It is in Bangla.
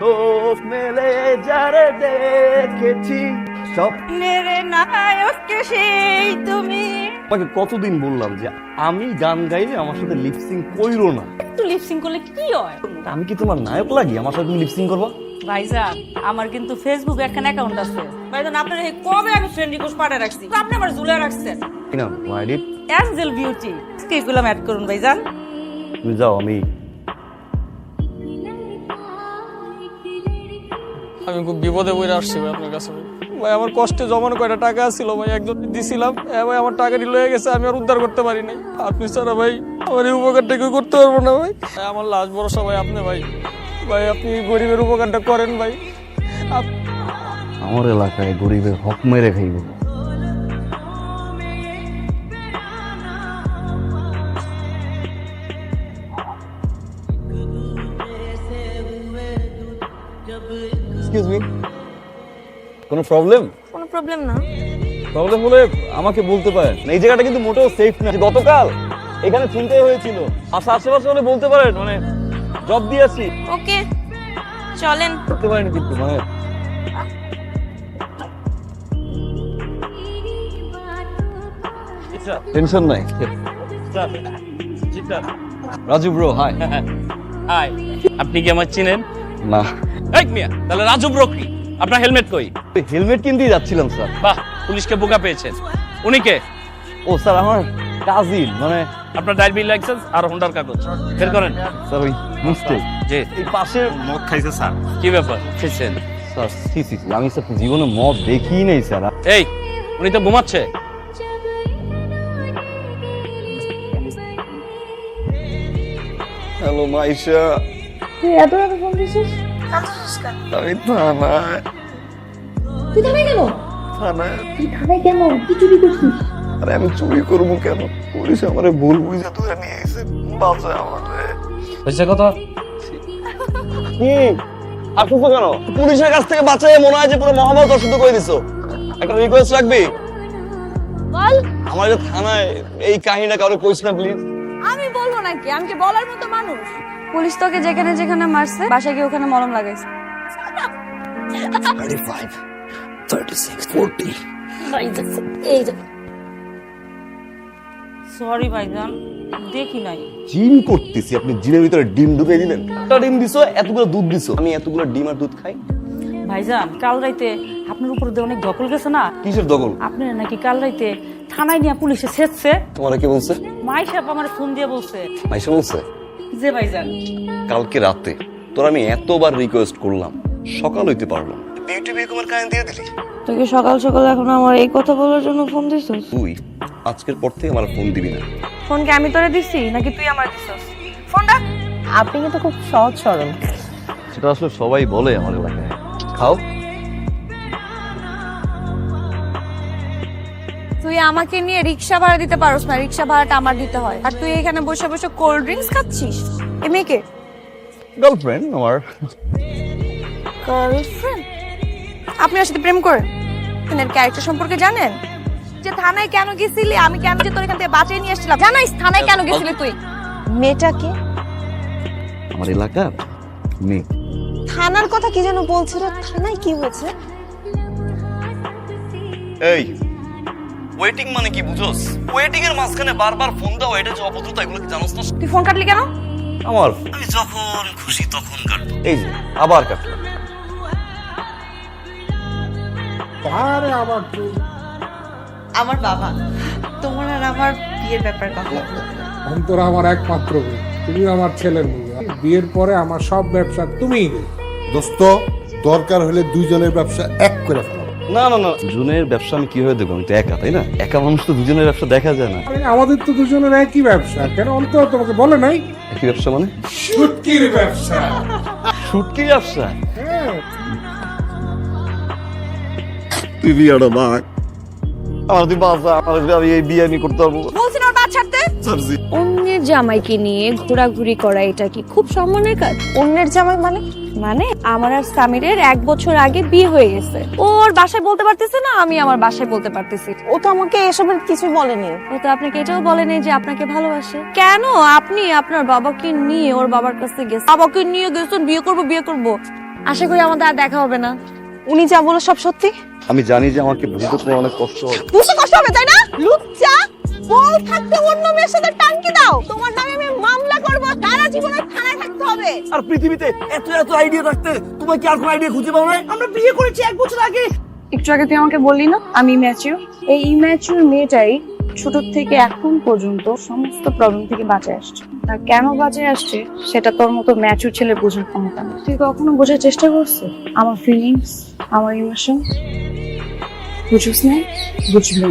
চোখ মেলে যারে দেখেছি সব স্বপ্নের নায়ককে সেই তুমি? তোমাকে কতদিন বললাম যে আমি গান গাইলে আমার সাথে লিপসিং কইরো না। একটু লিপসিং করলে কি হয়? আমি কি তোমার নায়ক লাগি? আমার সাথে তুমি লিপসিং করবা? ভাইজান আমার কিন্তু ফেসবুক একখান অ্যাকাউন্ট আছে। ভাইজান আপনার কবে আমি ফ্রেন্ড রিকোয়েস্ট পাঠিয়ে রাখছি? আপনি আমার ঝুলে রাখছেন। কি নাম? আইডি অ্যাঞ্জেল বিউটি স্ক্রিপ্টগুলো অ্যাড করুন ভাইজান। তুমি যাও আমি আমি খুব বিপদে পড়ে আসছি ভাই আপনার কাছে ভাই। আমার কষ্টে জমানো কয়টা টাকা ছিল ভাই একজন দিছিলাম। এ ভাই আমার টাকাটি লয়ে গেছে আমি আর উদ্ধার করতে পারি নাই। আপনি ছাড়া ভাই আমার এই উপকারটা কেউ করতে পারব না ভাই। ভাই, আমার লাশ ভরসা ভাই আপনি ভাই। ভাই আপনি গরিবের উপকারটা করেন ভাই। আপ- আমার এলাকায় গরিবের হক মেরে খাইব। এক্সকিউজ মি কোনো প্রবলেম কোনো প্রবলেম না। প্রবলেম হলে আমাকে বলতে পারেন। এই জায়গাটা কিন্তু মোটেও সেফ না। গতকাল এখানে চিন্তাই হয়েছিল। আশা আশেপাশে হলে বলতে পারেন মানে জব দিয়েছি ওকে চলেন। করতে পারেন কিন্তু মানে টেনশন নাই। রাজু ব্রো হাই হাই আপনি কি আমার চিনেন? না। এই মিয়া তাহলে রাজু ব্রো কি? আপনার হেলমেট কই? হেলমেট কিনতেই যাচ্ছিলাম স্যার। বাহ পুলিশকে বোকা পেয়েছেন। উনি কে? ও স্যার আমার কাজিন মানে আপনার ড্রাইভিং লাইসেন্স আর হোন্ডার কাগজ। বের করেন। স্যার ওই মিস্টেক জি। এই পাশে মদ খাইছে স্যার। কি ব্যাপার? খেয়েছেন? স্যার সি সি সি, আমি স্যার জীবনে মদ দেখিই নাই স্যার। এই উনি তো ঘুমাচ্ছে। হ্যালো মাইশা। তুই এত রাতে ফোন দিছিস? আমি থানায়। তুই থানায় কেন? থানায়। তুই থানায় কেন? কি চুরি করছিস। আরে আমি চুরি করব কেন? পুলিশ আমারে ভুল বুঝে ধরে নিয়ে এসে আমারে। হয়েছে কথা? কি আসছো কেন? পুলিশের কাছ থেকে বাঁচাই মনে হয় যে পুরো মহাভারত অশুদ্ধ করে দিছো। একটা রিকোয়েস্ট রাখবি? বল। আমার যে থানায় এই কাহিনীটা কাউকে কইস না প্লিজ আমি বলব নাকি? আমি কি বলার মতো মানুষ? পুলিশ তোকে যেখানে যেখানে মারছে বাসায় গিয়ে ওখানে মলম লাগাইছে। 35 36 40 এই যে। সরি ভাইজান দেখি নাই। জিম করতেছি আপনি জিমের ভিতরে ডিম ঢুকিয়ে দিলেন। একটা ডিম দিছো এতগুলো দুধ দিছো। আমি এতগুলো ডিম আর দুধ খাই। ভাইজান কাল রাইতে আপনার উপর দিয়ে অনেক দখল গেছে না? কিসের দখল আপনার নাকি কাল রাইতে থানায় নিয়ে পুলিশে ছেড়ছে তোমার কি বলছে? মাই সাহেব আমার ফোন দিয়ে বলছে। মাইশা বলছে? যে ভাইজান। কালকে রাতে তোর আমি এতবার রিকোয়েস্ট করলাম সকাল হইতে পারলাম বিউটি বেগমের কাহিনী দিয়ে দিলি? তোকে সকাল সকাল এখন আমার এই কথা বলার জন্য ফোন দিছিস? তুই আজকের পর থেকে আমার ফোন দিবি না। ফোন কি আমি তোরে দিছি নাকি তুই আমার দিছিস? ফোনটা আপনি কিন্তু খুব সহজ সরল। সেটা আসলে সবাই বলে আমার এলাকায় খাও। তুই আমাকে নিয়ে রিক্সা ভাড়া দিতে পারোস না রিক্সা ভাড়াটা আমার দিতে হয়। আর তুই এখানে বসে বসে কোল্ড ড্রিঙ্কস খাচ্ছিস? এ মেয়েকে? গার্লফ্রেন্ড আমার। গার্লফ্রেন্ড আপনি ওর সাথে প্রেম করেন? এর ক্যারেক্টার সম্পর্কে জানেন? যে থানায় কেন গেছিলি? আমি কেন যে তোর এখান থেকে বাঁচিয়ে নিয়ে আসছিলাম জানাইস থানায় কেন গেছিলি তুই? মেয়েটাকে আমার এলাকার মেয়ে। থানার কথা কি যেন বলছিল? থানায় কি হয়েছে? এই ওয়েটিং মানে কি বুঝোস? ওয়েটিং এর মাঝখানে বারবার ফোন দাও এটা যে অভদ্রতা এগুলো কি জানোস না? তুই ফোন কাটলি কেন? আমার আমি যখন খুশি তখন কাটবো। এই যে আবার কাটলাম। আরে আবার তুই আমার বাবা তোমার আর আমার বিয়ের ব্যাপারে কথা। অন্তর আমার একমাত্র বোন তুমি আমার ছেলের মতো বিয়ের পরে আমার সব ব্যবসা তুমিই দোস্ত দরকার হলে দুইজনের ব্যবসা এক করে না না না দুজনের ব্যবসা আমি কীভাবে দেখব? আমি তো একা তাই না? একা মানুষ তো দুজনের ব্যবসা দেখা যায় না। আরে আমাদের তো দুজনের একই ব্যবসা। কেন? অন্তর তোমাকে বলে নাই। একই ব্যবসা মানে? সুটকির ব্যবসা। শুটকি ব্যবসা? হ্যাঁ। তুই বিয়াটা বাঘ আমার তুই বাসা আমার আমি এই বিয়ে আমি করতে পারব। বলছি না বাদ ছাড়তে? ছাড়ছি অন্যের জামাইকে নিয়ে ঘোরাঘুরি করা এটা কি খুব সম্মানের কাজ? অন্যের জামাই মানে? মানে আমার আর সামিরের এক বছর আগে বিয়ে হয়ে গেছে। ওর বাসায় বলতে পারতেছে না আমি আমার বাসায় বলতে পারতেছি। ও তো আমাকে এসবের কিছু বলেনি। ও তো আপনাকে এটাও বলেনি যে আপনাকে ভালোবাসে। কেন? আপনি আপনার বাবাকে নিয়ে ওর বাবার কাছে গেছেন বাবাকে নিয়ে গেছেন বিয়ে করব বিয়ে করব। আশা করি আমাদের আর দেখা হবে না। উনি যা বলো সব সত্যি? আমি জানি যে আমাকে বুঝতে তোমার অনেক কষ্ট হবে বুঝতে কষ্ট হবে তাই না? লুচ্চা! বল থাকতে অন্য মেয়ের সাথে টাঙ্কি দাও। তোমার নামে আমি মামলা করব সারা জীবন থানায় থাকতে হবে। আর পৃথিবীতে এত এত আইডিয়া থাকতে তোমার কি আর কোনো আইডিয়া খুঁজে পাও না? আমরা বিয়ে করেছি এক বছর আগে। একটু আগে তুই আমাকে বললি না আমি ম্যাচিউর এই ইম্যাচিউর মেয়েটাই ছোট থেকে এখন পর্যন্ত সমস্ত প্রবলেম থেকে বাঁচে আসছে। আর কেন বাঁচে আসছে সেটা তোর মতো ম্যাচিউর ছেলে বোঝার ক্ষমতা নেই। তুই কখনো বোঝার চেষ্টা করছিস? আমার ফিলিংস আমার ইমোশন বুঝিস না বুঝবি না।